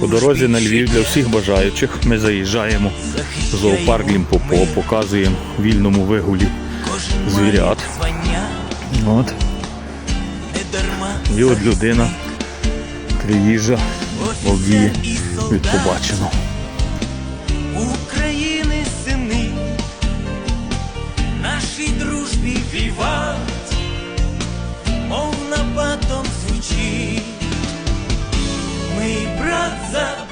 По дорозі на Львів для всіх бажаючих ми заїжджаємо в зоопарк Лімпопо, показуємо вільному вигулі звірят. От. І от людина приїжджа, офіцер від побаченого. України сини, нашій дружбі вівать, Ми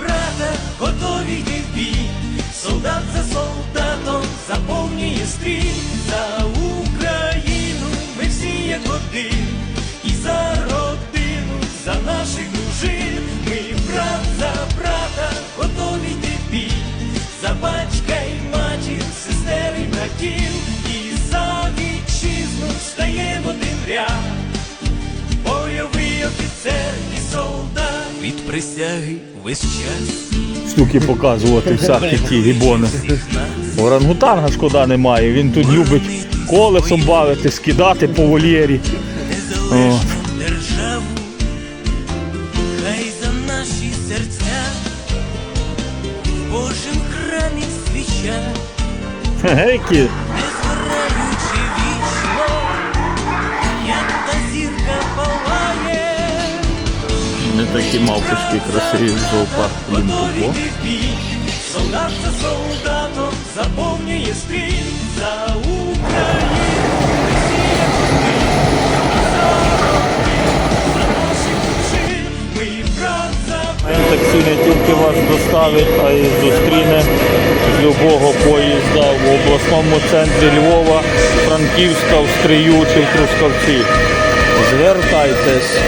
від присяги весь час. Штуки показувати всякі ті гібони. Орангутанга шкода немає, він тут любить колесом бавити, скидати по вольєрі. Незалежну державу, хай за наші серця в Божим храмі свіча, Гейки, такі мавпочки красиві в зоопарку Лімпопо. солдат за солдатом заповнює стрій за Україну. Таксі не тільки вас доставить, а й зустріне з любого поїзда в обласному центрі Львова, Франківська, в Стрию чи Трускавці. Звертайтесь.